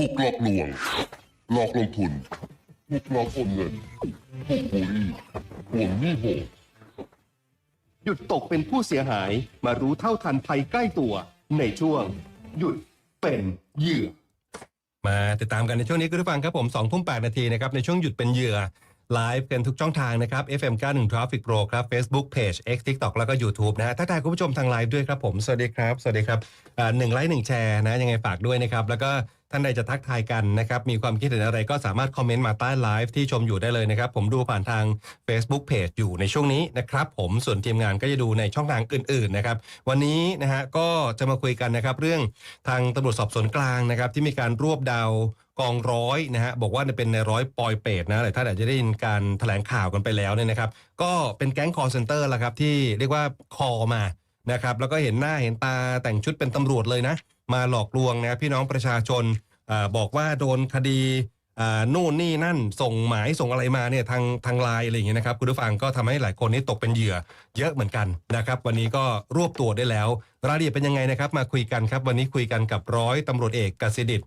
ถูกหลอกลวง หลอกลงทุนถูกหลอกโอนเงินถูกบูลลี่ห่วงหนี้โหดหยุดตกเป็นผู้เสียหายมารู้เท่าทันภัยใกล้ตัว ในช่วง หยุดเป็นเหยื่อ มาติดตามกันในช่วงนี้คุณผู้ฟังครับผม2ทุ่ม8นาทีนะครับ ในช่วงหยุดเป็นเหยื่อไลฟ์กันทุกช่องทางนะครับ FM 91 Traffic Pro ครับ Facebook Page X TikTok แล้วก็ YouTube นะฮะทักทายคุณผู้ชมทางไลฟ์ด้วยครับผม สวัสดีครับ สวัสดีครับหนึ่งไลค์หนึ่งแชร์นะ ยังไงฝากด้วยนะครับ แล้วก็ ท่านใดจะทักทายกันนะครับ มีความคิดเห็นอะไรก็สามารถคอมเมนต์มาใต้ไลฟ์ที่ชมอยู่ได้เลยนะครับ ผมดูผ่านทาง Facebook Page อยู่ในช่วงนี้นะครับ ผมส่วนทีมงานก็จะดูในช่องทางอื่น ๆ นะครับ วันนี้นะฮะก็จะมาคุยกันนะครับ เรื่องทางตำรวจสอบสวนกลางนะครับ ที่มีการรวบดาวกองร้อยนะฮะบอกว่าเป็นในร้อยปอยเปรตนะหลายท่านอาจจะได้ยินการแถลงข่าวกันไปแล้วเนี่ยนะครับ ก็เป็นแก๊งคอร์เซนเตอร์ละครับที่เรียกว่าคอมา นะครับแล้วก็เห็นหน้าเห็นตาแต่งชุดเป็นตำรวจเลยนะ มาหลอกลวงนะพี่น้องประชาชนอบอกว่าโดนคดีนู่นนี่นั่นส่งหมายส่งอะไรมาเนี่ยทางทางไลน์อะไรอย่างเงี้ยนะครับคุณผู้ฟังก็ทำให้หลายคนนี่ตกเป็นเหยื่อเยอะเหมือนกันนะครับวันนี้ก็รวบตัวได้แล้ว รายละเอียดเป็นยังไงนะครับ มาคุยกันครับ วันนี้คุยกันกับร้อยตำรวจเอกกสิดิต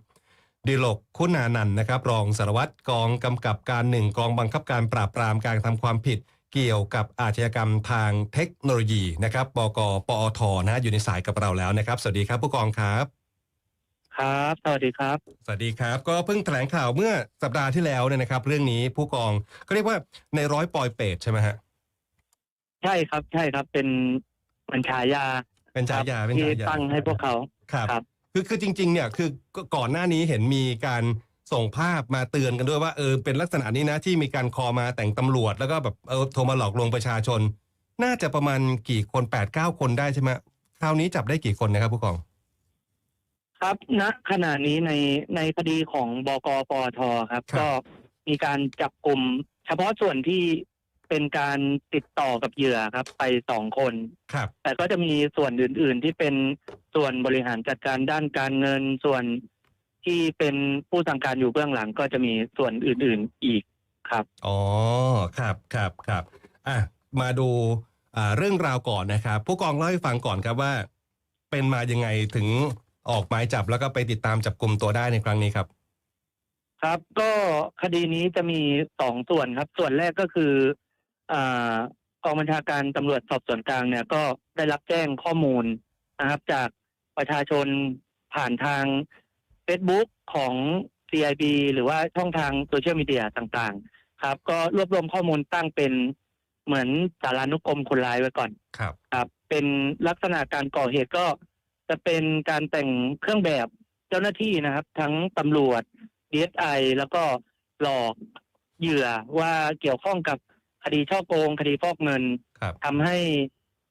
ดิลกคุณานันนะครับ รองสารวัตรกองกำกับการหนึ่งกองบังคับการปราบปรามการทำความผิด เกี่ยวกับอาชญากรรมทางเทคโนโลยีนะครับบกปอทนะฮะอยู่ในสายกับเราแล้วนะครับ สวัสดีครับผู้กองครับ ครับ สวัสดีครับ สวัสดีครับ ก็เพิ่งแถลงข่าวเมื่อสัปดาห์ที่แล้วเนี่ยนะครับ เรื่องนี้ผู้กองก็เรียกว่าในร้อยปอยเปรตใช่ไหมฮะใช่ครับ ใช่ครับ เป็นเป็นฉายาเป็นฉายาเป็นที่ฉายาตั้งให้พวกเขาครับครับคือคือจริง ๆ เนี่ยคือก็ก่อนหน้านี้เห็นมีการ ส่งภาพมาเตือนกันด้วยว่าเออเป็นลักษณะนี้นะที่มีการคอมาแต่งตำรวจ แล้วก็แบบเออโทรมาหลอกลวงประชาชน น่าจะประมาณกี่คน8ปดเก้าคนได้ใช่ไหมคราวนี้จับได้กี่คนนะครับผู้กอง ครับณขณะนี้ในในคดีของบกปอทครับ ครับ ก็มีการจับกลุ่มเฉพาะส่วนที่เป็นการติดต่อกับเหยื่อครับ ไปสองคน ครับ แต่ก็จะมีส่วนอื่น ๆ ที่เป็นส่วนบริหารจัดการด้านการเงินส่วน ที่เป็นผู้สั่งการอยู่เบื้องหลังก็จะมีส่วนอื่นๆอีกครับ อ๋อ ครับครับครับอะมาดูอ่าเรื่องราวก่อนนะครับ ผู้กองเล่าให้ฟังก่อนครับว่า เป็นมายังไงถึงออกหมายจับแล้วก็ไปติดตามจับกลุ่มตัวได้ในครั้งนี้ครับ ครับ ก็คดีนี้จะมีสองส่วนครับ ส่วนแรกก็คืออากองบัญชาการตำรวจสอบสวนกลางเนี่ย ก็ได้รับแจ้งข้อมูลนะครับ จากประชาชนผ่านทาง Facebook ของ CIB หรือว่าช่องทางโซเชียลมีเดียต่างๆ ครับ ก็รวบรวมข้อมูลตั้งเป็นเหมือนสารานุกรมคนร้ายไว้ก่อนครับครับ เป็นลักษณะการก่อเหตุก็จะเป็นการแต่งเครื่องแบบเจ้าหน้าที่นะครับ ทั้งตำรวจ DSI แล้วก็หลอกเหยื่อว่าเกี่ยวข้องกับคดีช่อโกง คดีฟอกเงินครับทำให้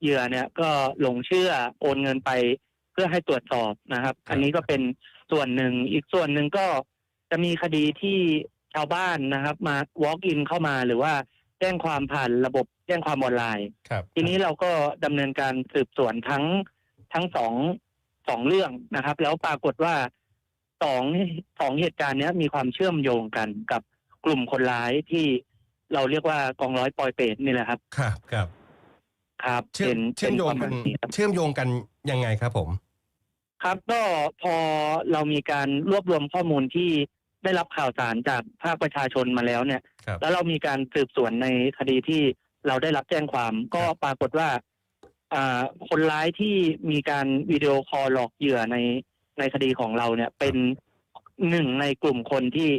เหยื่อเนี่ยก็หลงเชื่อโอนเงินไปเพื่อให้ตรวจสอบนะครับครับอันนี้ก็เป็น ส่วนหนึ่ง อีกส่วนหนึ่งก็จะมีคดีที่ชาวบ้านนะครับ มา walk in เข้ามาหรือว่าแจ้งความผ่านระบบแจ้งความออนไลน์ ครับทีนี้เราก็ดำเนินการสืบสวนทั้งทั้งสองสองเรื่องนะครับ แล้วปรากฏว่าสองสองเหตุการณ์เนี้ยมีความเชื่อมโยงกันกับกลุ่มคนร้ายที่เราเรียกว่ากองร้อยปอยเปรตนี่แหละครับ ครับครับ ครับเชื่อมป็นเชื่อมโยงกันป็ประาณครับ เชื่อมโยงกันยังไงครับผม ครับก็พอเรามีการรวบรวมข้อมูลที่ได้รับข่าวสารจากภาคประชาชนมาแล้วเนี่ย ครับ แล้วเรามีการสืบสวนในคดีที่เราได้รับแจ้งความ ก็ปรากฏว่าอ่าคนร้ายที่มีการวิดีโอคอลหลอกเหยื่อในในคดีของเราเนี่ย เป็นหนึ่งในกลุ่มคนที่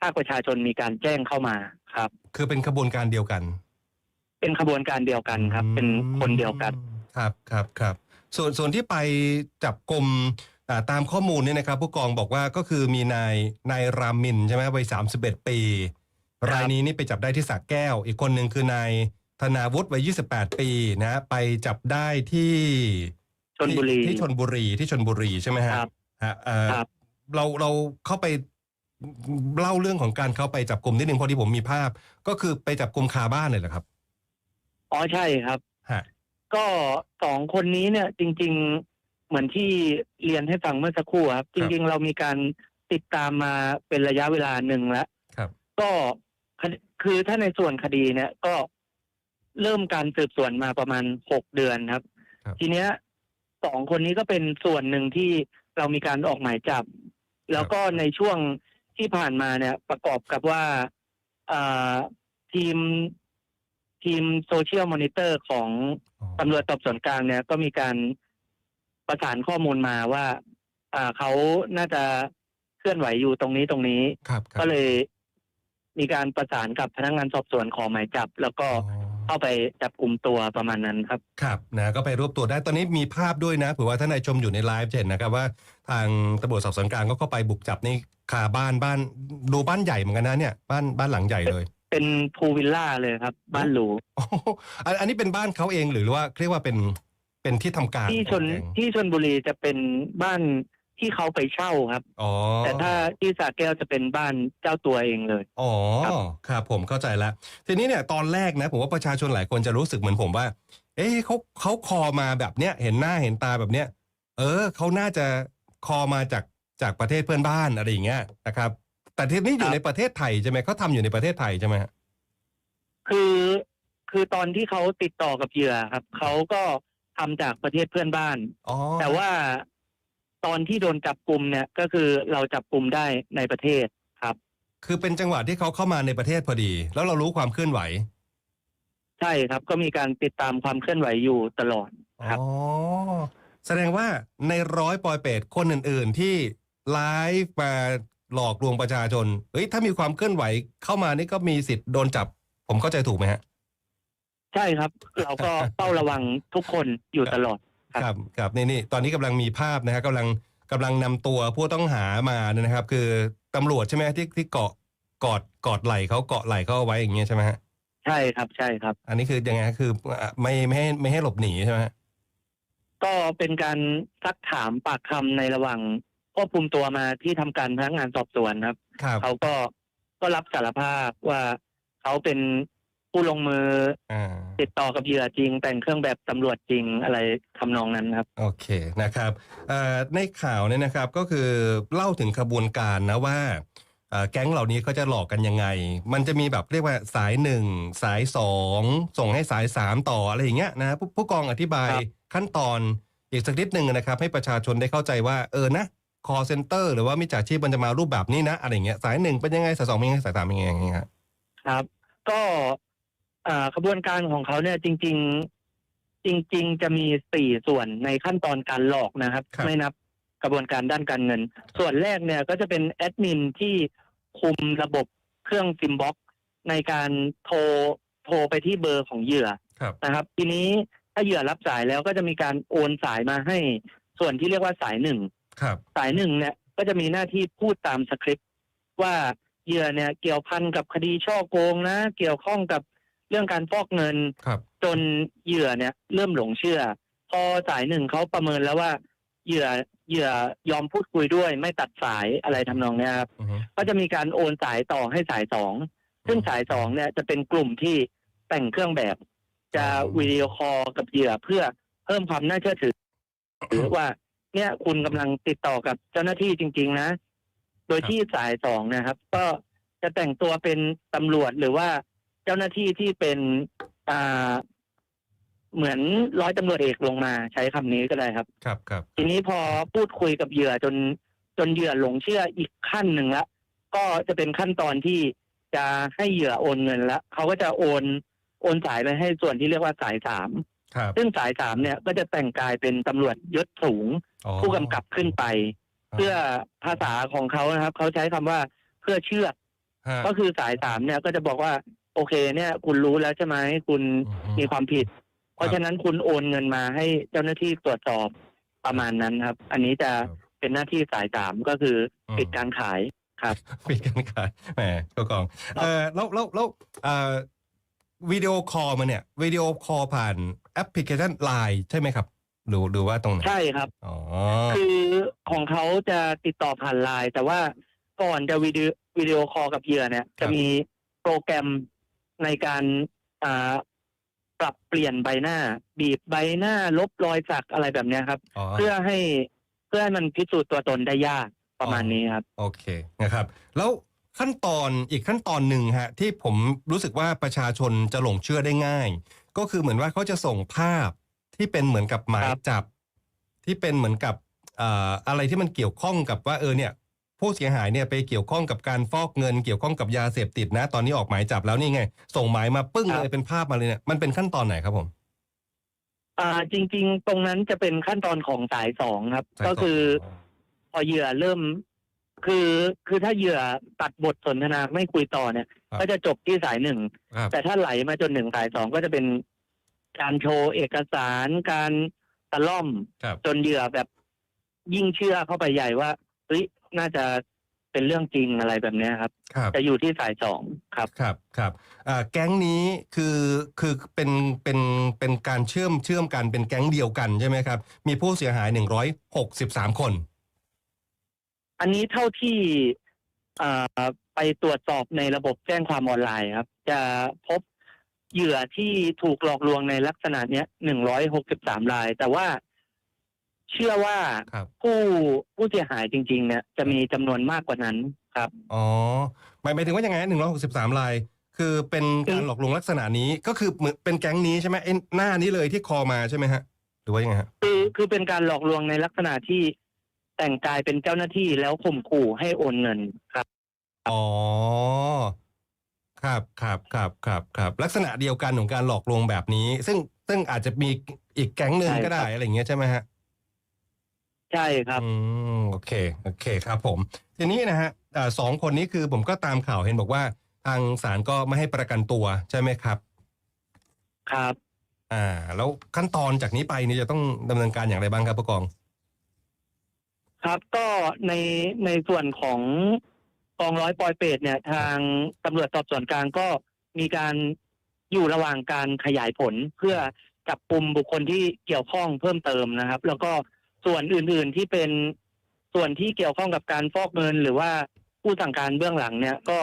ภาคประชาชนมีการแจ้งเข้ามาครับ คือเป็นขบวนการเดียวกันเป็นขบวนการเดียวกันครับ เป็นคนเดียวกัน ครับครับครับ ส่วนส่วนที่ไปจับกลุ่มอ่าตามข้อมูลเนี่ยนะครับผู้กองบอกว่าก็คือมีนายนายรามินใช่ไหมวัยสามสิบเอ็ดปีครับรายนี้นี่ไปจับได้ที่สระแก้ว อีกคนหนึ่งคือนายธนาวุฒิวัยยี่สิบแปดปีนะไปจับได้ที่ชนบุรีที่ที่ชนบุรีที่ชนบุรีใช่ไหมฮะครับฮะเอ่อครับเราเราเข้าไปเล่าเรื่องของการเข้าไปจับกลุ่มนิดนึงเพราะที่ผมมีภาพ ก็คือไปจับกลุ่มคาบ้านเลยเหรอครับอ๋อใช่ครับฮะ ก็สองคนนี้เนี่ยจริง ๆเหมือนที่เรียนให้ฟังเมื่อสักครู่ครับ จริง ๆ เรามีการติดตามมาเป็นระยะเวลาหนึ่งแล้วครับก็คดีคือถ้าในส่วนคดีเนี่ยก็เริ่มการสืบสวนมาประมาณหกเดือนครับครับ ทีเนี้ยสองคนนี้ก็เป็นส่วนหนึ่งที่เรามีการออกหมายจับ แล้วก็ในช่วงที่ผ่านมาเนี่ยประกอบกับว่าอ่าทีม ทีมโซเชียลมอนิเตอร์ของอ๋อตำรวจสอบสวนกลางเนี่ยก็มีการประสานข้อมูลมาว่า อ่าเขาน่าจะเคลื่อนไหวอยู่ตรงนี้ตรงนี้ ครับครับก็เลยมีการประสานกับพนักงานสอบสวนขอหมายจับ แล้วก็อ๋อเข้าไปจับกลุ่มตัวประมาณนั้นครับ ครับนะก็ไปรวบตัวได้ตอนนี้มีภาพด้วยนะเผื่อว่าท่านใดชมอยู่ในไลฟ์จะเห็นนะครับว่า ทางตำรวจสอบสวนกลางก็เข้าไปบุกจับนี่คาบ้านบ้านดูบ้านใหญ่เหมือนกันนะเนี่ยบ้านบ้านหลังใหญ่เลย เป็นพูลวิลล่าเลยครับ บ้านหรูโอ้โหอันอันนี้เป็นบ้านเขาเองหรือว่าเรียกว่าเป็นเป็นที่ทำการที่ชนของแก๊งที่ชนบุรีจะเป็นบ้านที่เขาไปเช่าครับ อ๋อแต่ถ้าที่สระแก้วจะเป็นบ้านเจ้าตัวเองเลย อ๋อครับครับผมเข้าใจแล้วทีนี้เนี่ยตอนแรกนะผมว่าประชาชนหลายคนจะรู้สึกเหมือนผมว่า เอ๊ะเขาเขาคอมาแบบเนี้ยเห็นหน้าเห็นตาแบบเนี้ยเออเขาน่าจะคอมาจากจากประเทศเพื่อนบ้านอะไรอย่างเงี้ยนะครับ แต่ทีนี้อยู่ในประเทศไทยใช่ไหมเขาทำอยู่ในประเทศไทยใช่ไหมฮะคือคือตอนที่เขาติดต่อกับเหยื่อครับเขาก็ทำจากประเทศเพื่อนบ้านอ๋อแต่ว่าตอนที่โดนจับกลุ่มเนี่ย ก็คือเราจับกลุ่มได้ในประเทศครับ คือเป็นจังหวะที่เขาเข้ามาในประเทศพอดี แล้วเรารู้ความเคลื่อนไหว ใช่ครับ ก็มีการติดตามความเคลื่อนไหวอยู่ตลอดครับอ๋อแสดงว่าในร้อยปอยเป็ดคนอื่น ๆที่ไลฟ์มา หลอกลวงประชาชนเฮ้ยถ้ามีความเคลื่อนไหวเข้ามานี่ก็มีสิทธิ์โดนจับ ผมเข้าใจถูกไหมฮะ ใช่ครับ เราก็เฝ้าระวังทุกคนอยู่ตลอดครับครับครับนี่นี่ตอนนี้กำลังมีภาพนะฮะกำลังกำลังนำตัวผู้ต้องหามานะครับ คือตำรวจใช่ไหมที่ที่เกาะกอดกอดไหล่เขาเกาะไหล่เขาเอาไว้อย่างเงี้ยใช่ไหมฮะใช่ครับใช่ครับ อันนี้คือยังไงฮะคืออะไม่ไม่ให้ไม่ให้หลบหนีใช่ไหมฮะก็เป็นการซักถามปากคำในระหว่าง ควบคุมตัวมาที่ทำการพนักงานสอบสวนครับครับ เขาก็ก็รับสารภาพว่าเขาเป็นผู้ลงมืออ่าติดต่อกับเหยื่อจริง แต่งเครื่องแบบตำรวจจริงอะไรทำนองนั้นครับ โอเคนะครับเอ่อในข่าวเนี่ยนะครับก็คือเล่าถึงขบวนการนะว่าเอ่อแก๊งเหล่านี้เขาจะหลอกกันยังไง มันจะมีแบบเรียกว่าสายหนึ่งสายสองส่งให้สายสามต่ออะไรอย่างเงี้ยนะผู้ผู้กองอธิบายครับขั้นตอนอีกสักนิดหนึ่งนะครับ ให้ประชาชนได้เข้าใจว่าเออนะ call center หรือว่ามิจฉาชีพมันจะมารูปแบบนี้นะอะไรอย่างเงี้ยสายหนึ่งเป็นยังไงสายสองเป็นยังไงสายสามเป็นยังไงอย่างเงี้ยครับครับก็อ่าขบวนการของเขาเนี่ยจริง ๆ จริง ๆ จะมีสี่ส่วนในขั้นตอนการหลอกนะครับ ไม่นับกระบวนการด้านการเงิน ส่วนแรกเนี่ยก็จะเป็นแอดมินที่คุมระบบเครื่องซิมบ็อกในการโทรโทรไปที่เบอร์ของเหยื่อครับนะครับ ทีนี้ถ้าเหยื่อรับสายแล้วก็จะมีการโอนสายมาให้ ส่วนที่เรียกว่าสายหนึ่งครับ สายหนึ่งเนี่ยก็จะมีหน้าที่พูดตามสคริปต์ว่าเหยื่อเนี่ยเกี่ยวพันกับคดีช่อโกงนะ เกี่ยวข้องกับเรื่องการฟอกเงินครับจนเหยื่อเนี่ยเริ่มหลงเชื่อ พอสายหนึ่งเขาประเมินแล้วว่าเหยื่อเหยื่อยอมพูดคุยด้วย ไม่ตัดสายอะไรทำนองเนี้ยครับอือฮึก็จะมีการโอนสายต่อให้สายสองซึ่งสายสองเนี่ยจะเป็นกลุ่มที่แต่งเครื่องแบบ จะวิดีโอคอลกับเหยื่อเพื่อเพิ่มความน่าเชื่อถือหรือว่า เนี่ยคุณกำลังติดต่อกับเจ้าหน้าที่จริง ๆ นะ โดยที่สายสองนะครับ ก็จะแต่งตัวเป็นตำรวจหรือว่าเจ้าหน้าที่ที่เป็นอ่าเหมือนร้อยตำรวจเอกลงมาใช้คำนี้ก็ได้ครับ ครับครับ ทีนี้พอพูดคุยกับเหยื่อจนจนเหยื่อหลงเชื่ออีกขั้นหนึ่งละก็จะเป็นขั้นตอนที่จะให้เหยื่อโอนเงินแล้วเขาก็จะโอนโอนสายไปให้ส่วนที่เรียกว่าสายสามครับ ซึ่งสายสามเนี่ยก็จะแต่งกายเป็นตำรวจยศสูงอ๋อผู้กำกับขึ้นไป เพื่อภาษาของเขานะครับ เขาใช้คำว่าเพื่อเชื่อดฮะก็คือสายสามเนี่ยก็จะบอกว่า โอเค เนี่ย คุณรู้แล้วใช่ไหมคุณอือฮึมีความผิด เพราะฉะนั้นคุณโอนเงินมาให้เจ้าหน้าที่ตรวจสอบประมาณนั้นครับ อันนี้จะครับเป็นหน้าที่สายสามก็คืออมปิดการขายครับปิดการขายแหมก็กองเออแล้วแล้วแล้วเอ่อ วิดีโอคอลมาเนี่ยวิดีโอคอลผ่านแอปพลิเคชันไลน์ใช่ไหมครับหรือหรือว่าตรงไหนใช่ครับ อ๋อ คือของเขาจะติดต่อผ่านไลน์แต่ว่าก่อนจะวิดีโอวิดีโอคอลกับเหยื่อเนี่ย จะมีโปรแกรมในการอ่าปรับเปลี่ยนใบหน้า บีบใบหน้า ลบรอยสักอะไรแบบเนี้ยครับอ๋อเพื่อให้เพื่อให้มันพิสูจน์ตัวตนได้ยากประมาณนี้ครับ โอเคนะครับ แล้ว ขั้นตอนอีกขั้นตอนหนึ่งฮะที่ผมรู้สึกว่าประชาชนจะหลงเชื่อได้ง่าย ก็คือเหมือนว่าเขาจะส่งภาพที่เป็นเหมือนกับหมายครับจับ ที่เป็นเหมือนกับเอ่ออะไรที่มันเกี่ยวข้องกับว่าเออเนี่ยผู้เสียหายเนี่ยไปเกี่ยวข้องกับการฟอกเงิน เกี่ยวข้องกับยาเสพติดนะ ตอนนี้ออกหมายจับแล้วนี่ไง ส่งหมายมาปึ้งครับเลยเป็นภาพมาเลยเนี่ยมันเป็นขั้นตอนไหนครับผมอ่าจริง ๆ ตรงนั้นจะเป็นขั้นตอนของสายสองครับสายสองก็คือ พอเหยื่อเริ่ม คือคือถ้าเหยื่อตัดบทสนทนาไม่คุยต่อเนี่ย ก็จะจบที่สายหนึ่ง ครับ แต่ถ้าไหลมาจนหนึ่งสายสองก็จะเป็นการโชว์เอกสารการตะล่อมครับ จนเหยื่อแบบยิ่งเชื่อเข้าไปใหญ่ว่าเฮ้ยน่าจะเป็นเรื่องจริงอะไรแบบเนี้ยครับ ครับ จะอยู่ที่สายสองครับ ครับครับอ่าแก๊งนี้คือคือเป็นเป็นเป็นการเชื่อมเชื่อมกันเป็นแก๊งเดียวกันใช่ไหมครับ มีผู้เสียหาย 163 คน อันนี้เท่าที่อ่าไปตรวจสอบในระบบแจ้งความออนไลน์ครับ จะพบเหยื่อที่ถูกหลอกลวงในลักษณะเนี้ยหนึ่งร้อยหกสิบสามราย แต่ว่าเชื่อว่าครับผู้ผู้เสียหายจริง ๆ เนี่ย จะมีจำนวนมากกว่านั้นครับ อ๋อหมายหมายถึงว่ายังไงหนึ่งร้อยหกสิบสามราย คือเป็นการหลอกลวงลักษณะนี้ก็คือเหมือนเป็นแก๊งนี้ใช่ไหมไอ้หน้านี้เลยที่คอมาใช่ไหมฮะ หรือว่ายังไงฮะคือคือเป็นการหลอกลวงในลักษณะที่ แต่งกายเป็นเจ้าหน้าที่แล้วข่มขู่ให้โอนเงินครับ อ๋อ ครับครับครับครับครับลักษณะเดียวกันของการหลอกลวงแบบนี้ ซึ่งซึ่งอาจจะมีอีกแก๊งหนึ่งใช่ก็ได้ครับอะไรอย่างเงี้ยใช่ไหมฮะใช่ครับอืมโอเคโอเคครับผม ทีนี้นะฮะอ่าสองคนนี้คือผมก็ตามข่าวเห็นบอกว่า ทางศาลก็ไม่ให้ประกันตัวใช่ไหมครับ ครับ อ่า แล้วขั้นตอนจากนี้ไปนี่จะต้องดำเนินการอย่างไรบ้างครับผู้กอง ครับก็ในในส่วนของกองร้อยปอยเปรตเนี่ย ทางตำรวจสอบสวนกลางก็มีการอยู่ระหว่างการขยายผลเพื่อจับกลุ่มบุคคลที่เกี่ยวข้องเพิ่มเติมนะครับ แล้วก็ส่วนอื่นๆที่เป็นส่วนที่เกี่ยวข้องกับการฟอกเงิน หรือว่าผู้สั่งการเบื้องหลังเนี่ย ก็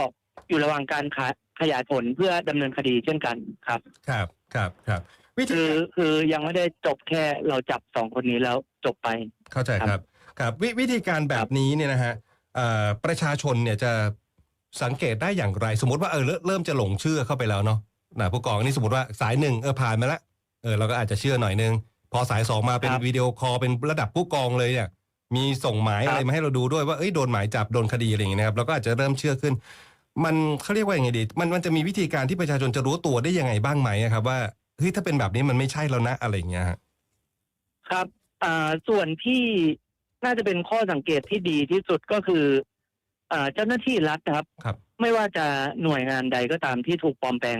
อยู่ระหว่างการขะขยายผลเพื่อดำเนินคดีเช่นกันครับ ครับครับครับวิธีคือคือยังไม่ได้จบแค่เราจับสองคนนี้แล้วจบไปเข้าใจครับ ครับววิธีการแบบนี้เนี่ยนะฮะเอ่อประชาชนเนี่ยจะสังเกตได้อย่างไร สมมติว่าเออเริ่มเริ่มจะหลงเชื่อเข้าไปแล้วเนาะนะผู้กองนี่สมมติว่าสายหนึ่งเออผ่านมาแล้วเออเราก็อาจจะเชื่อหน่อยนึง พอสายสองมาเป็นครับวิดีโอคอลเป็นระดับผู้กองเลยเนี่ยมีส่งหมายครับอะไรมาให้เราดูด้วยว่าเอ้ยโดนหมายจับโดนคดีอะไรอย่างเงี้ยนะครับเราก็อาจจะเริ่มเชื่อขึ้น มันเขาเรียกว่ายังไงดี มันมันจะมีวิธีการที่ประชาชนจะรู้ตัวได้ยังไงบ้างไหมอะครับ ว่าเฮ้ยถ้าเป็นแบบนี้มันไม่ใช่แล้วนะอะไรอย่างเงี้ยฮะครับอ่าส่วนที่ น่าจะเป็นข้อสังเกตที่ดีที่สุดก็คืออ่าเจ้าหน้าที่รัฐครับครับไม่ว่าจะหน่วยงานใดก็ตามที่ถูกปลอมแปลง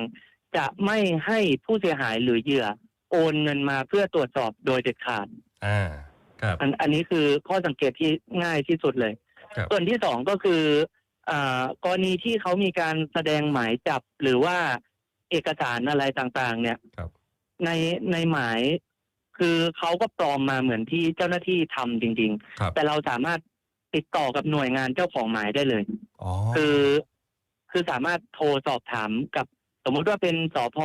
จะไม่ให้ผู้เสียหายหรือเหยื่อ โอนเงินมาเพื่อตรวจสอบโดยเด็ดขาดอ่าครับอันอันนี้คือข้อสังเกตที่ง่ายที่สุดเลยครับส่วนที่สองก็คืออ่ากรณีที่เขามีการแสดงหมายจับหรือว่าเอกสารอะไรต่างๆ เนี่ยครับในในหมาย คือเขาก็ปลอมมาเหมือนที่เจ้าหน้าที่ทำจริง ครับ ๆ แต่เราสามารถติดต่อกับหน่วยงานเจ้าของหมายได้เลย อ๋อคือ คือสามารถโทรสอบถามกับ สมมุติว่าเป็นสพ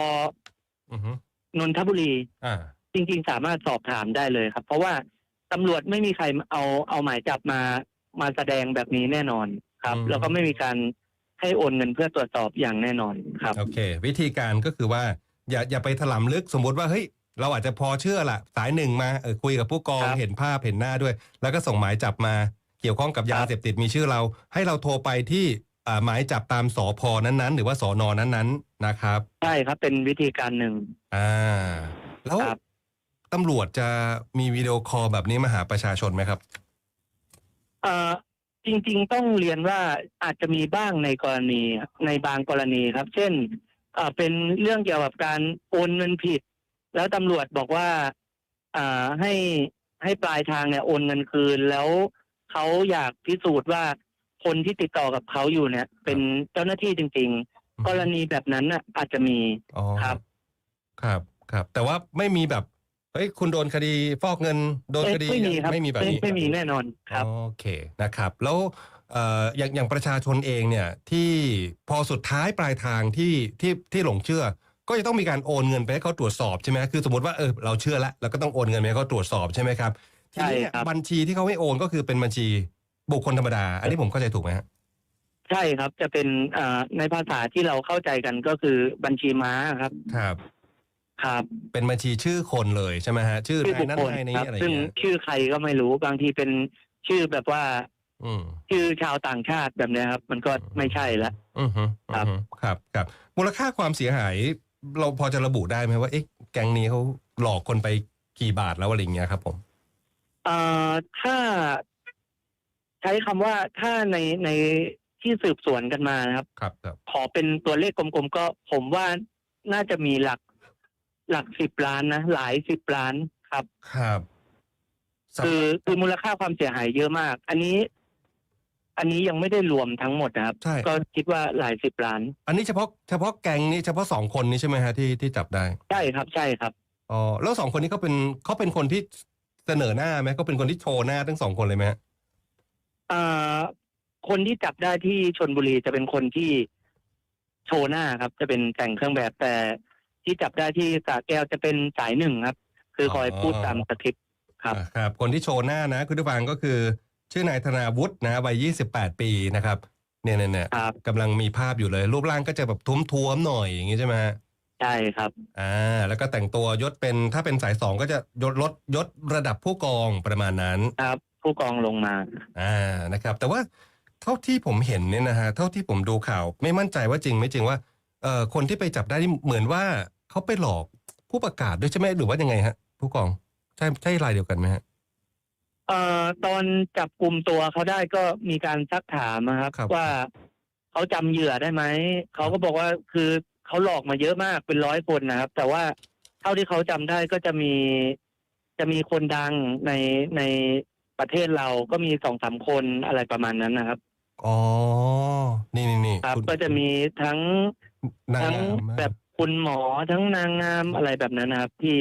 อือฮึนนทบุรี อ่า จริง ๆ สามารถสอบถามได้เลยครับ เพราะว่าตำรวจไม่มีใครเอาเอาหมายจับมามาแสดงแบบนี้แน่นอนครับ อืม แล้วก็ไม่มีการให้โอนเงินเพื่อตรวจสอบอย่างแน่นอนครับ โอเค วิธีการก็คือว่า อย่าอย่าไปถลำลึกสมมติว่าเฮ้ย เราอาจจะพอเชื่อละสายหนึ่งมาเออคุยกับผู้กองครับ เห็นภาพเห็นหน้าด้วย แล้วก็ส่งหมายจับมาเกี่ยวข้องกับยาครับเสพติดมีชื่อเรา ให้เราโทรไปที่อ่าหมายจับตามสอพนั้นๆ หรือว่าสอนอนั้นๆนะครับใช่ครับเป็นวิธีการหนึ่ง อ่าแล้วครับ ตำรวจจะมีวิดีโอคอลแบบนี้มาหาประชาชนไหมครับ เอ่อจริงๆต้องเรียนว่าอาจจะมีบ้างในกรณีในบางกรณีครับ เช่นเอ่อเป็นเรื่องเกี่ยวกับการโอนเงินผิด แล้วตำรวจบอกว่าอ่าให้ให้ปลายทางเนี่ยโอนเงินคืน แล้วเขาอยากพิสูจน์ว่าคนที่ติดต่อกับเขาอยู่เนี่ย เป็นเจ้าหน้าที่จริง ๆ กรณีแบบนั้นน่ะ อาจจะมีอ๋อครับ ครับครับ แต่ว่าไม่มีแบบเฮ้ยคุณโดนคดีฟอกเงินโดนคดีไม่มีครับไม่มีแบบนี้ไม่มีแน่นอนครับโอเคนะครับ แล้วเอ่ออย่างอย่างประชาชนเองเนี่ยที่พอสุดท้ายปลายทางที่ที่ที่หลงเชื่อ ก็จะต้องมีการโอนเงินไปให้เขาตรวจสอบใช่ไหมคือสมมติว่าเออเราเชื่อแล้วเราก็ต้องโอนเงินไปให้เขาตรวจสอบใช่ไหมครับทีนี้เนี่ยใช่ครับ บัญชีที่เขาให้โอนก็คือเป็นบัญชีบุคคลธรรมดา อันนี้ผมเข้าใจถูกไหมฮะใช่ครับจะเป็นอ่าในภาษาที่เราเข้าใจกันก็คือบัญชีม้าครับครับ ครับ เป็นบัญชีชื่อคนเลยใช่ไหมฮะชื่อชื่อนายนั้นบุคคลนายนี้ครับอะไรซึ่งเงี้ยชื่อใครก็ไม่รู้บางทีเป็นชื่อแบบว่าอืม ชื่อชาวต่างชาติแบบเนี้ยครับ มันก็ไม่ใช่ละ อือฮึครับอือฮึครับครับมูลค่าความเสียหาย เราพอจะระบุได้ไหมว่าเอ๊ะแก๊งนี้เขาหลอกคนไปกี่บาทแล้วอะไรอย่างเงี้ยครับผมเอ่อถ้าใช้คำว่าถ้าในในที่สืบสวนกันมานะครับ ครับครับขอเป็นตัวเลขกลมๆก็ผมว่าน่าจะมีหลักหลักสิบล้านนะหลายสิบล้านครับ ครับสัปคือคือมูลค่าความเสียหายเยอะมาก อันนี้ อันนี้ยังไม่ได้รวมทั้งหมดนะครับ ใช่ ก็คิดว่าหลายสิบล้านอันนี้เฉพาะเฉพาะแก๊งนี้เฉพาะสองคนนี้ใช่ไหมฮะที่ที่จับได้ใช่ครับใช่ครับ อ๋อแล้วสองคนนี้เขาเป็นเขาเป็นคนที่เสนอหน้าไหมเขาเป็นคนที่โชว์หน้าทั้งสองคนเลยไหมฮะเอ่อคนที่จับได้ที่ชนบุรีจะเป็นคนที่โชว์หน้าครับ จะเป็นแต่งเครื่องแบบแต่ที่จับได้ที่สระแก้วจะเป็นสายหนึ่งครับ คือคอยพูดตามสคริปต์ ครับ อ่าครับ คนที่โชว์หน้านะ คุณผู้ฟังก็คือ ชื่อนายธนาวุฒินะวัย 28 ปีนะครับ เนี่ยเนี่ยเนี่ยครับ กำลังมีภาพอยู่เลย รูปร่างก็จะแบบท้วมๆหน่อยอย่างงี้ใช่ไหมฮะใช่ครับ อ่า แล้วก็แต่งตัวยศเป็นถ้าเป็นสายสองก็จะยศลดยศระดับผู้กองประมาณนั้น ครับ ผู้กองลงมา อ่า นะครับ แต่ว่าเท่าที่ผมเห็นเนี่ยนะฮะ เท่าที่ผมดูข่าว ไม่มั่นใจว่าจริงไม่จริงว่า เอ่อ คนที่ไปจับได้นี่เหมือนว่าเขาไปหลอกผู้ประกาศด้วยใช่ไหมหรือว่ายังไงฮะ ผู้กอง ใช่ใช่รายเดียวกันไหมฮะ เอ่อตอนจับกลุ่มตัวเขาได้ก็มีการซักถามนะครับ ครับ ว่าเขาจำเหยื่อได้ไหมเขาก็บอกว่าคือเขาหลอกมาเยอะมากเป็นร้อยคนนะครับ แต่ว่าเท่าที่เขาจำได้ก็จะมีจะมีคนดังในในประเทศเราก็มีสองสามคนอะไรประมาณนั้นนะครับ อ๋อ นี่นี่นี่ครับคุณก็จะมีทั้ง นางทั้งงามมากแบบคุณหมอทั้งนางงามอะไรแบบนั้นนะครับ ที่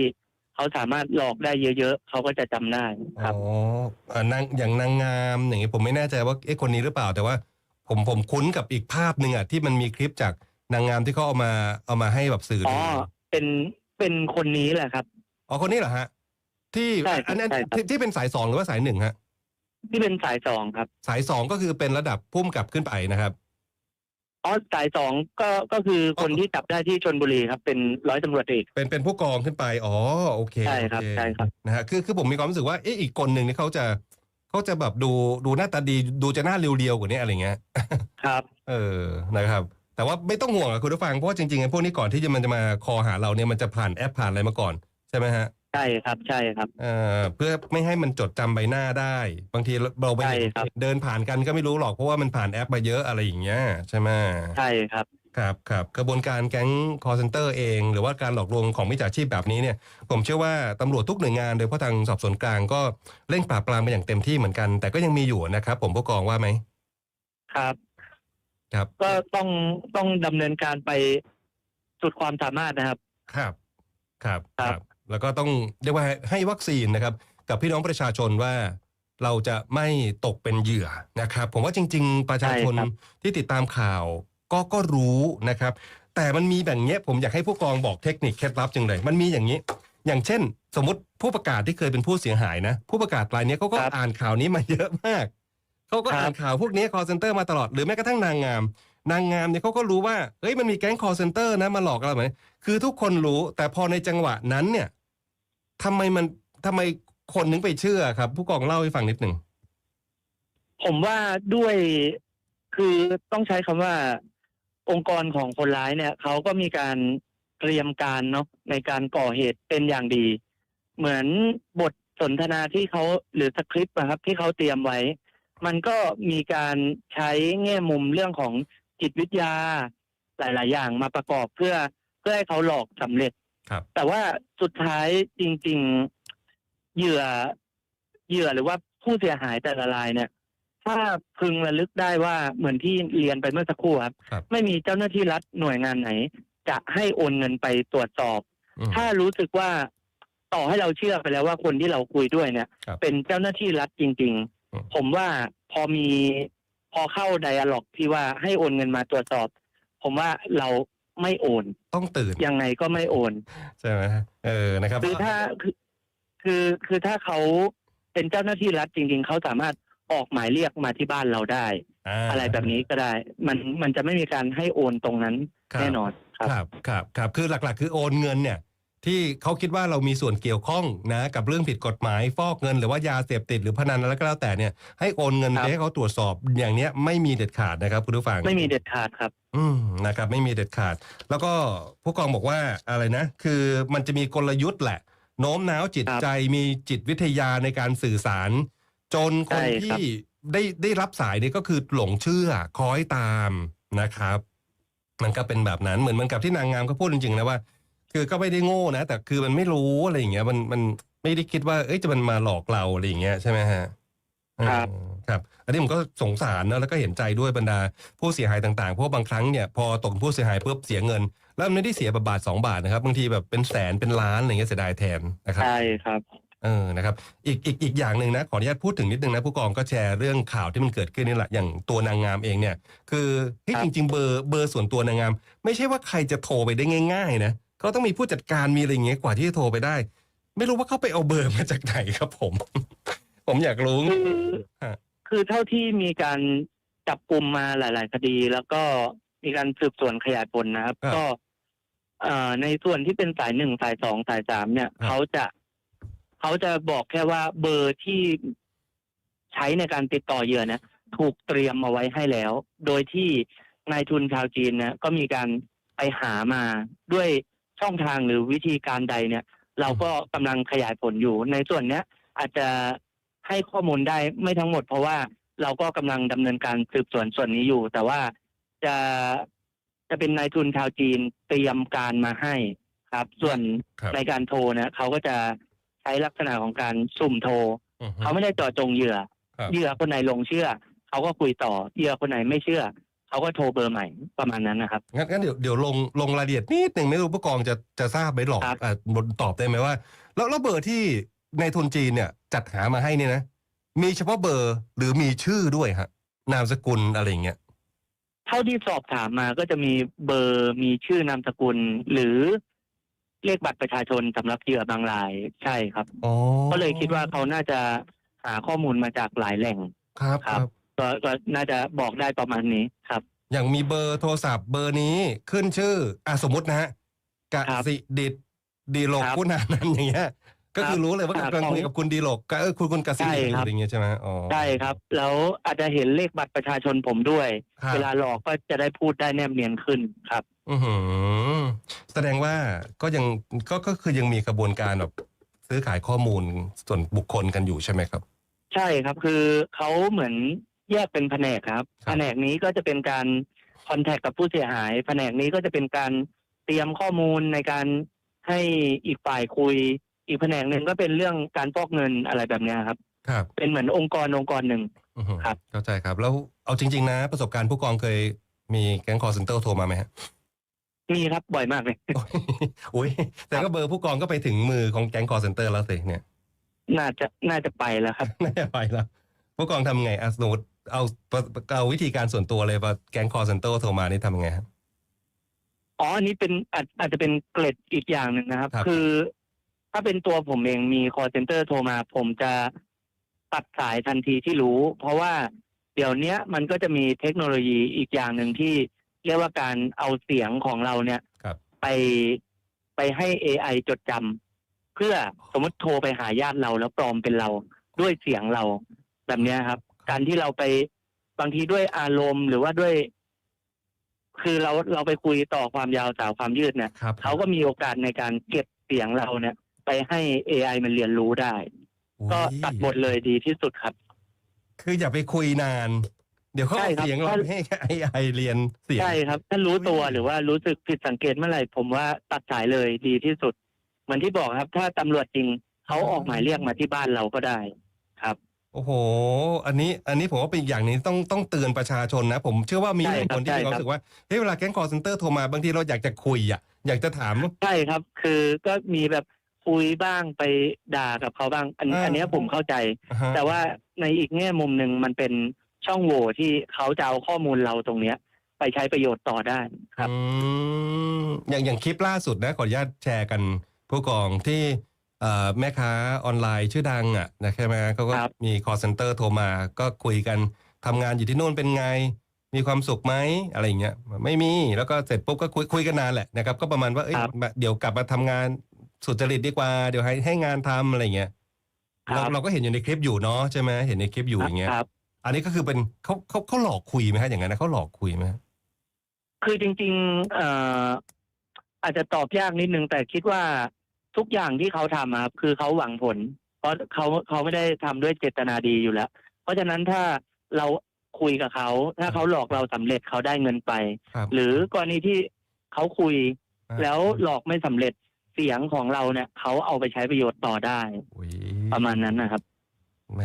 เขาสามารถหลอกได้เยอะ ๆเขาก็จะจำได้ครับ อ๋ออ่านางอย่างนางงามอย่างงี้ผมไม่แน่ใจว่าเอ๊ะคนนี้หรือเปล่า แต่ว่าผมผมคุ้นกับอีกภาพหนึ่งอะที่มันมีคลิปจากนางงามที่เขาเอามาเอามาให้แบบสื่ออ๋ดูอ เป็นเป็นคนนี้แหละครับ อ๋อคนนี้เหรอฮะ ที่ใช่ครับอันนั้นใช่ครับ ที่ที่เป็นสายสองหรือว่าสายหนึ่งฮะ ที่เป็นสายสองครับ สายสองก็คือเป็นระดับพุ่มกับขึ้นไปนะครับ อ๋อสายสองก็ก็คือคนที่จับได้ที่ชนบุรีครับ เป็นร้อยตำรวจเอกเป็นเป็นผู้กองขึ้นไป อ๋อโอเคใช่ครับโอเใช่ครับ นะฮะคือคือผมมีความรู้สึกว่าเอ๊ะอีกคนหนึ่งนี่เขาจะเขาจะแบบดูดูหน้าตาดีดูจะหน้าเรียวๆกว่านี้อะไรเงี้ย ครับ เออนะครับ แต่ว่าไม่ต้องห่วงอะคุณผู้ฟังเพราะว่าจริงๆไอ้พวกนี้ก่อนที่จะมันจะมาคอหาเราเนี่ยมันจะผ่านแอปผ่านอะไรมาก่อน ใช่ไหมฮะ ใช่ครับใช่ครับ เอ่อเพื่อไม่ให้มันจดจำใบหน้าได้ บางทีเราไปใช่ครับ เดินผ่านกันก็ไม่รู้หรอกเพราะว่ามันผ่านแอปมาเยอะอะไรอย่างเงี้ยใช่ไหมใช่ครับ ครับครับกระบวนการแก๊ง call center เอง หรือว่าการหลอกลวงของมิจฉาชีพแบบนี้เนี่ย ผมเชื่อว่าตำรวจทุกหน่วยงานโดยเฉพาะทางสอบสวนกลางก็เร่งปราบปรามไปอย่างเต็มที่เหมือนกัน แต่ก็ยังมีอยู่นะครับ ผมผู้กองว่าไหมครับ ครับ ก็ต้องต้องดำเนินการไปสุดความสามารถนะครับ ครับ ครับ ครับ แล้วก็ต้องเรียกว่าให้วัคซีนนะครับ กับพี่น้องประชาชนว่าเราจะไม่ตกเป็นเหยื่อนะครับ ผมว่าจริง ๆ ประชาชนใช่ครับที่ติดตามข่าวก็ก็รู้นะครับ แต่มันมีแบบเนี้ยผมอยากให้ผู้กองบอกเทคนิคเคล็ดลับจังเลย มันมีอย่างนี้ อย่างเช่น สมมติผู้ประกาศที่เคยเป็นผู้เสียหายนะ ผู้ประกาศรายเนี้ยเขาก็ครับอ่านข่าวนี้มาเยอะมากเขาก็ครับอ่านข่าวพวกนี้ call center มาตลอดหรือแม้กระทั่งนางงาม นางงามเนี่ยเขาก็รู้ว่าเฮ้ยมันมีแก๊ง call center นะมาหลอกเราไหมคือทุกคนรู้แต่พอในจังหวะนั้นเนี่ย ทำไมมันทำไมคนนึงไปเชื่อครับ ผู้กองเล่าให้ฟังนิดหนึ่งผมว่าด้วยคือต้องใช้คำว่าองค์กรของคนร้ายเนี่ยเขาก็มีการเตรียมการเนาะในการก่อเหตุเป็นอย่างดี เหมือนบทสนทนาที่เขาหรือสคริปต์นะครับ ที่เขาเตรียมไว้ มันก็มีการใช้แง่มุมเรื่องของจิตวิทยา หลาย ๆ อย่างมาประกอบเพื่อเพื่อให้เขาหลอกสำเร็จ แต่ว่าสุดท้ายจริง ๆ เหยื่อเหยื่อหรือว่าผู้เสียหายแต่ละรายเนี่ย ถ้าพึงระลึกได้ว่าเหมือนที่เรียนไปเมื่อสักครู่ครับครับไม่มีเจ้าหน้าที่รัฐหน่วยงานไหน จะให้โอนเงินไปตรวจสอบอืมถ้ารู้สึกว่าต่อให้เราเชื่อไปแล้วว่าคนที่เราคุยด้วยเนี่ยครับเป็นเจ้าหน้าที่รัฐจริงอืมๆผมว่าพอมีพอเข้าไดอะล็อกที่ว่าให้โอนเงินมาตรวจสอบ ผมว่าเรา ไม่โอน ต้องตื่นยังไงก็ไม่โอน ใช่ไหมเออนะครับคือถ้าคือคือคือถ้าเขาเป็นเจ้าหน้าที่รัฐจริง ๆเขาสามารถออกหมายเรียกมาที่บ้านเราได้าอะไรแบบนี้ก็ได้ มันมันจะไม่มีการให้โอนตรงนั้นครับแน่นอนครับ ครับครับครับคือหลัก ๆ คือโอนเงินเนี่ย ที่เขาคิดว่าเรามีส่วนเกี่ยวข้องนะกับเรื่องผิดกฎหมาย ฟอกเงินหรือว่ายาเสพติดหรือพนันอะไรก็แล้วแต่เนี่ยให้โอนเงินครับไปให้เขาตรวจสอบอย่างเนี้ยไม่มีเด็ดขาดนะครับคุณผู้ฟังไม่มีเด็ดขาดครับ อืมนะครับ ไม่มีเด็ดขาด แล้วก็ผู้กองบอกว่าอะไรนะ คือมันจะมีกลยุทธ์แหละ โน้มน้าวจิตครับใจมีจิตวิทยาในการสื่อสาร จนคนใช่ครับที่ได้ได้รับสายเนี่ยก็คือหลงเชื่อคอยตามนะครับ มันก็เป็นแบบนั้นเหมือนเหมือนกับที่นางงามก็พูดจริงๆนะว่า คือก็ไม่ได้โง่นะ แต่คือมันไม่รู้อะไรอย่างเงี้ย มันมันไม่ได้คิดว่า เอ้ยจะมันมาหลอกเราอะไรอย่างเงี้ยใช่ไหมฮะครับเออครับ อันนี้ผมก็สงสารนะแล้วก็เห็นใจด้วยบรรดาผู้เสียหายต่างๆ เพราะว่าบางครั้งเนี่ยพอตกเป็นผู้เสียหายปุ๊บเสียเงิน แล้วมันไม่ได้เสียแบบบาทสองบาทนะครับ บางทีแบบเป็นแสนเป็นล้านอะไรเงี้ยเสียดายแทนนะครับใช่ครับเออนะครับอีกอีกอีกอย่างหนึ่งนะขออนุญาตพูดถึงนิดนึงนะผู้กองก็แชร์เรื่องข่าวที่มันเกิดขึ้นนี่แหละอย่างตัวนางงามเองเนี่ย คือเฮ้ยครับจริง ๆ เบอร์เบอร์ส่วนตัวนางงาม ไม่ใช่ว่าใครจะโทรไปได้ง่าย ๆ นะ เขาต้องมีผู้จัดการมีอะไรอย่างเงี้ยกว่าที่จะโทรไปได้ ไม่รู้ว่าเขาไปเอาเบอร์มาจากไหนครับผม ผมอยากรู้ คือฮะ คือเท่าที่มีการจับกลุ่มมาหลาย ๆ คดี แล้วก็มีการสืบสวนขยายผลนะครับ ครับก็เอ่อในส่วนที่เป็นสายหนึ่งสายสองสายสามเนี่ย ครับ เขาจะเขาจะบอกแค่ว่าเบอร์ที่ใช้ในการติดต่อเหยื่อเนี่ยถูกเตรียมเอาไว้ให้แล้ว โดยที่นายทุนชาวจีนเนี่ยก็มีการไปหามาด้วย ช่องทางหรือวิธีการใดเนี่ย เราก็กำลังขยายผลอยู่ ในส่วนเนี้ยอาจจะให้ข้อมูลได้ไม่ทั้งหมด เพราะว่าเราก็กำลังดำเนินการสืบสวนส่วนนี้อยู่ แต่ว่าจะจะเป็นนายทุนชาวจีนเตรียมการมาให้ครับ ส่วนครับในการโทรเนี่ยเขาก็จะใช้ลักษณะของการสุ่มโทรอือฮึเขาไม่ได้เจาะจงเหยื่อครับเหยื่อคนไหนหลงเชื่อ เขาก็คุยต่อเหยื่อคนไหนไม่เชื่อ เขาก็โทรเบอร์ใหม่ประมาณนั้นนะครับ งั้นงั้นเดี๋ยวเดี๋ยวลงลงรายละเอียดนิดหนึ่งไม่รู้ผู้กองจะจะทราบไหมหรอกครับ อะตอบได้ไหมว่า แล้วแล้วเบอร์ที่ในทุนจีนเนี่ยจัดหามาให้เนี่ยนะ มีเฉพาะเบอร์หรือมีชื่อด้วยฮะ นามสกุลอะไรอย่างเงี้ย เท่าที่สอบถามมาก็จะมีเบอร์มีชื่อนามสกุล หรือเลขบัตรประชาชนสำหรับเหยื่อบางรายใช่ครับ อ๋อก็เลยคิดว่าเขาน่าจะหาข้อมูลมาจากหลายแหล่ง ครับคครัรับ บ ก็ก็น่าจะบอกได้ประมาณนี้ครับ อย่างมีเบอร์โทรศัพท์เบอร์นี้ขึ้นชื่ออะสมมตินะฮะกครับสิดิดดีโลกครับคุณานันต์อย่างเงี้ย ก็คือรู้เลยว่าครับกำลังคุยกับคุณดีโลกก็เออคุณคุณกสิใช่ดิดครับอะไรอย่างเงี้ยใช่ไหมอ๋อใช่ครับ แล้วอาจจะเห็นเลขบัตรประชาชนผมด้วย ครับ เวลาหลอกก็จะได้พูดได้แนบเนียนขึ้นครับ อือหือแสดงว่าก็ยังก็ก็คือยังมีกระบวนการแบบซื้อขายข้อมูลส่วนบุคคลกันอยู่ใช่ไหมครับ ใช่ครับคือเขาเหมือน แยกเป็นแผนกครับ ครับ แผนกนี้ก็จะเป็นการคอนแทคกับผู้เสียหาย แผนกนี้ก็จะเป็นการเตรียมข้อมูลในการให้อีกฝ่ายคุย อีกแผนกหนึ่งก็เป็นเรื่องการฟอกเงินอะไรแบบเนี้ยครับ ครับเป็นเหมือนองค์กรองค์กรหนึ่ง อือหือครับ เข้าใจครับ แล้วเอาจริง ๆ นะ ประสบการณ์ผู้กองเคยมีแก๊งคอร์เซนเตอร์โทรมาไหมฮะ มีครับบ่อยมากเลย อุ้ยแต่ก็เบอร์ผู้กองก็ไปถึงมือของแก๊งคอร์เซนเตอร์แล้วสิเนี่ย น่าจะน่าจะไปแล้วครับน่าจะไปแล้วผู้กองทำไงอะสมมติ เอาเอาวิธีการส่วนตัวเลยว่าแก๊งคอร์เซนเตอร์โทรมานี่ทำยังไงครับอ๋ออันนี้เป็นอาจอาจจะเป็นเกร็ดอีกอย่างหนึ่งนะครับ ครับ คือ ถ้าเป็นตัวผมเองมี call center โทรมา ผมจะตัดสายทันทีที่รู้ เพราะว่าเดี๋ยวเนี้ยมันก็จะมีเทคโนโลยีอีกอย่างหนึ่งที่เรียกว่าการเอาเสียงของเราเนี่ยครับ ไปไปให้ AI จดจำเพื่อสมมติโทรไปหาญาติเราแล้วปลอมเป็นเราด้วยเสียงเราแบบเนี้ยครับ การที่เราไปบางทีด้วยอารมณ์หรือว่าด้วย คือเราเราไปคุยต่อความยาวสาวความยืดเนี่ยครับ เขาก็มีโอกาสในการเก็บเสียงเราเนี่ย ไปให้ AI มันเรียนรู้ได้อุ๊ยก็ตัดบทเลยดีที่สุดครับ คืออย่าไปคุยนาน เดี๋ยวเขาใช่เอาครับเสียงเราถ้าให้ไอไอเรียนเสียง ใช่ครับ ถ้ารู้ตัวอุ้ยหรือว่ารู้สึกผิดสังเกตเมื่อไหร่ผมว่าตัดสายเลยดีที่สุด เหมือนที่บอกครับ ถ้าตำรวจจริงเขาออกหมายเรียกมาที่บ้านเราก็ได้ครับ โอ้โห อันนี้ อันนี้ผมว่าเป็นอีกอย่างหนึงต้องต้องเตือนประชาชนนะ ผมเชื่อว่ามีใช่หลายครับคนที่ใช่มีความครับรู้สึกว่า เฮ้ยเวลาแก๊งคอร์เซนเตอร์โทรมาบางทีเราอยากจะคุยอะ อยากจะถาม ใช่ครับ คือก็มีแบบคุยบ้างไปด่ากับเขาบ้าง อันอ่า อันเนี้ยผมเข้าใจ อ่าฮะแต่ว่าในอีกแง่มุมหนึ่งมันเป็นช่องโหว่ที่เขาจะเอาข้อมูลเราตรงเนี้ย ไปใช้ประโยชน์ต่อได้ครับ อืมอย่างอย่างคลิปล่าสุดนะ ขออนุญาตแชร์กันผู้กองที่เอ่อ แม่ค้าออนไลน์ชื่อดังอะนะใช่ไหมเขาก็ครับมีคอร์เซนเตอร์โทรมา ก็คุยกันทำงานอยู่ที่นู่นเป็นไง มีความสุขไหมอะไรอย่างเงี้ยไม่มีแล้วก็เสร็จปุ๊บก็คุยคุยกันนานแหละนะครับ ก็ประมาณว่าเอ้ยครับเดี๋ยวกลับมาทำงานสุจริตดีกว่า เดี๋ยวให้ให้งานทำอะไรเงี้ยครัเราบเราก็เห็นอยู่ในคลิปอยู่เนาะใช่ไหมเห็นในคลิปอยู่อย่างเงี้ยครับอันนี้ก็คือเป็นเขาเขาเขาหลอกคุยไหมฮะอย่างนั้นนะเขาหลอกคุยไหมฮะคือจริง ๆ เอ่ออาจจะตอบยากนิดนึงแต่คิดว่า ทุกอย่างที่เขาทำอะครับคือเขาหวังผล เพราะเขาเขาไม่ได้ทำด้วยเจตนาดีอยู่แล้ว เพราะฉะนั้นถ้าเราคุยกับเขา ถ้าเขาหลอกเราสำเร็จเขาได้เงินไป ครับ หรือกรณีที่เขาคุยอ่าแล้วหลอกไม่สำเร็จเสียงของเราเนี่ยเขาเอาไปใช้ประโยชน์ต่อได้อุ๊ยประมาณนั้นนะครับ แหม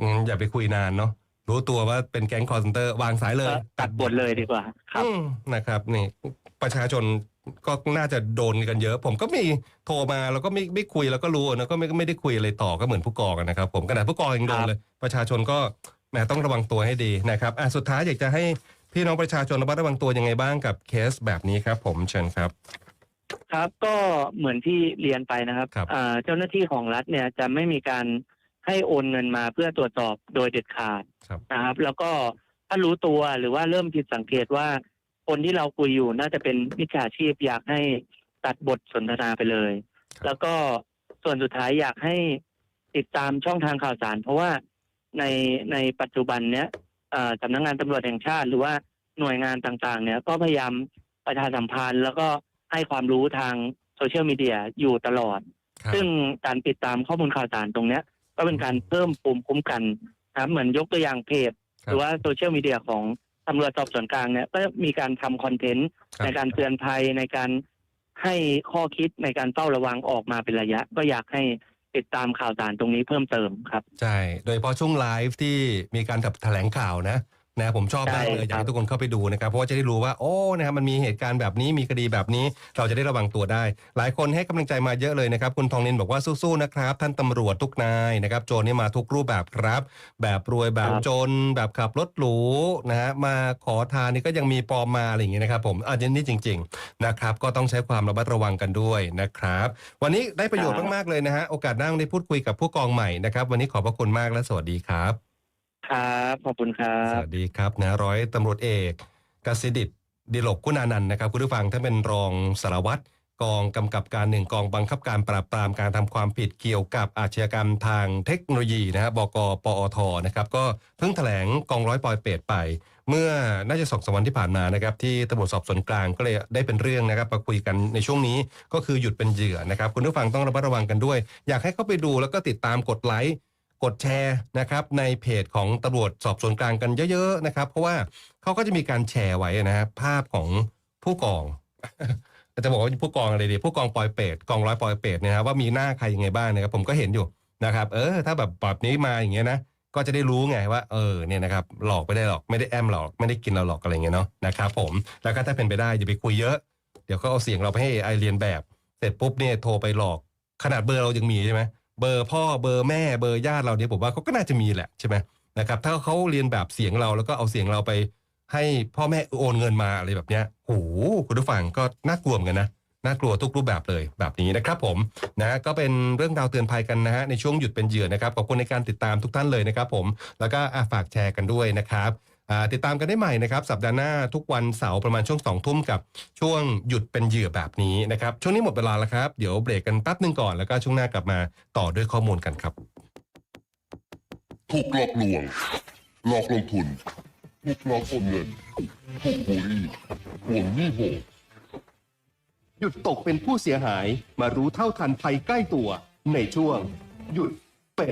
อืมอย่าไปคุยนานเนาะรู้ตัวว่าเป็นแก๊งคอร์เซนเตอร์วางสายเลยก็ตัดบทเลยดีกว่าครับ อืมนะครับ นี่ ประชาชน ก็น่าจะโดนกันเยอะ ผมก็มีโทรมาแล้วก็ไม่ไม่คุยแล้วก็รู้นะก็ไม่ไม่ได้คุยอะไรต่อก็เหมือนผู้กองอะนะครับ ผมขนาดผู้กองยังโดนเลย ประชาชนก็แหมต้องระวังตัวให้ดีนะครับอะสุดท้ายอยากจะให้พี่น้องประชาชนระมัดระวังตัวยังไงบ้างกับเคสแบบนี้ครับ ผมเชิญครับ ครับก็เหมือนที่เรียนไปนะครับครับ อ่าเจ้าหน้าที่ของรัฐเนี่ยจะไม่มีการให้โอนเงินมาเพื่อตรวจสอบโดยเด็ดขาดครับ นะครับ แล้วก็ถ้ารู้ตัวหรือว่าเริ่มผิดสังเกตว่า คนที่เราคุยอยู่น่าจะเป็นมิจฉาชีพอยากให้ตัดบทสนทนาไปเลย แล้วก็ส่วนสุดท้ายอยากให้ติดตามช่องทางข่าวสาร เพราะว่าในในปัจจุบันเนี้ยอ่าสำนักงานตำรวจแห่งชาติ หรือว่าหน่วยงานต่างๆ เนี่ยก็พยายามประชาสัมพันธ์ แล้วก็ให้ความรู้ทางโซเชียลมีเดียอยู่ตลอดครับซึ่งการติดตามข้อมูลข่าวสารตรงเนี้ย ก็เป็นการเพิ่มภูมิคุ้มกันนะครับเหมือนยกตัวอย่างเพจครับหรือว่าโซเชียลมีเดียของ ตำรวจสอบสวนกลางเนี่ยก็มีการทำคอนเทนต์ครับในการเตือนภัยในการให้ข้อคิดในการเฝ้าระวังออกมาเป็นระยะ ก็อยากให้ติดตามข่าวสารตรงนี้เพิ่มเติมครับ ใช่ โดยเฉพาะช่วงไลฟ์ที่มีการแถลงข่าวนะ นะผมชอบมากเลยใช่อยากครัให้บทุกคนเข้าไปดูนะครับ เพราะว่าจะได้รู้ว่าโอ้นะครับมันมีเหตุการณ์แบบนี้มีคดีแบบนี้ เราจะได้ระวังตัวได้ หลายคนให้กำลังใจมาเยอะเลยนะครับ คุณทองนินบอกว่าสู้ๆนะครับ ท่านตำรวจทุกนายนะครับ โจรนี่มาทุกรูปแบบครับ แบบรวยแบบครับจน แบบขับรถหรูนะฮะมาขอทานนี่ก็ยังมีปลอมมาอะไรอย่างเงี้ยนะครับ ผมอันนี้จริง ๆนะครับ ก็ต้องใช้ความระมัดระวังกันด้วยนะครับ วันนี้ได้ประโยชน์มากๆเลยนะฮะโอกาสหน้าได้พูดคุยกับผู้กองใหม่นะครับ วันนี้ขอบพระคุณมากและสวัสดีครับ ครับขอบคุณครับ สวัสดีครับนะร้อยตำรวจเอกกสิดิตดิลกคุณานันท์นะครับ คุณผู้ฟังท่านเป็นรองสารวัตรกองกำกับการหนึ่งกองบังคับการปราบปรามการทำความผิดเกี่ยวกับอาชญากรรมทางเทคโนโลยีนะฮะบกปอทนะครับก็เพิ่งแถลงกองร้อยปอยเปรตไป เมื่อน่าจะสองสามวันที่ผ่านมานะครับที่ตำรวจสอบสวนกลางก็เลยได้เป็นเรื่องนะครับมาคุยกันในช่วงนี้ก็คือหยุดเป็นเหยื่อนะครับคุณผู้ฟังต้องระมัดระวังกันด้วย อยากให้เข้าไปดูแล้วก็ติดตามกดไลค์ กดแชร์นะครับในเพจของตำรวจสอบสวนกลางกันเยอะๆนะครับ เพราะว่าเขาก็จะมีการแชร์ไว้นะครับภาพของผู้กองจะบอกว่าผู้กองอะไรดีผู้กองปอยเปรตกองร้อยปอยเปรตนะครับว่ามีหน้าใครยังไงบ้างนะครับ ผมก็เห็นอยู่นะครับ เออ ถ้าแบบแบบนี้มาอย่างเงี้ยนะก็จะได้รู้ไงว่าเออเนี่ยนะครับหลอกไม่ได้หรอกไม่ได้แอมหรอกไม่ได้กินเราหรอกอะไรเงี้ยเนาะนะครับผมแล้วก็ถ้าเป็นไปได้อย่าไปคุยเยอะ เดี๋ยวเขาเอาเสียงเราไปให้ไอเรียนแบบ เสร็จปุ๊บเนี่ยโทรไปหลอกขนาดเบอร์เรายังมีใช่ไหม เบอร์พ่อเบอร์แม่เบอร์ญาติเราเนี่ยผมว่าเขาก็น่าจะมีแหละใช่ไหมนะครับถ้าเขาเรียนแบบเสียงเราแล้วก็เอาเสียงเราไป ให้พ่อแม่โอนเงินมาอะไรแบบเนี้ยโหคุณผู้ฟังก็น่ากลัวเหมือนกันนะน่ากลัวทุกรูปแบบเลยแบบนี้นะครับผมนะก็เป็นเรื่องราวเตือนภัยกันนะฮะในช่วงหยุดเป็นเหยื่อนะครับขอบคุณในการติดตามทุกท่านเลยนะครับผมแล้วก็ฝากแชร์กันด้วยนะครับ ติดตามกันได้ใหม่นะครับ สัปดาห์หน้าทุกวันเสาร์ประมาณช่วงสองทุ่มกับช่วงหยุดเป็นเหยื่อแบบนี้นะครับ ช่วงนี้หมดเวลาแล้วครับ เดี๋ยวเบรกกันแป๊บหนึ่งก่อนแล้วก็ช่วงหน้ากลับมาต่อด้วยข้อมูลกันครับ ถูกหลอกลวง หลอกลงทุนถูกหลอกโอนเงินถูกบูลลี่ทวงหนี้โหดหยุดตกเป็นผู้เสียหายมารู้เท่าทันภัยใกล้ตัวในช่วง หยุด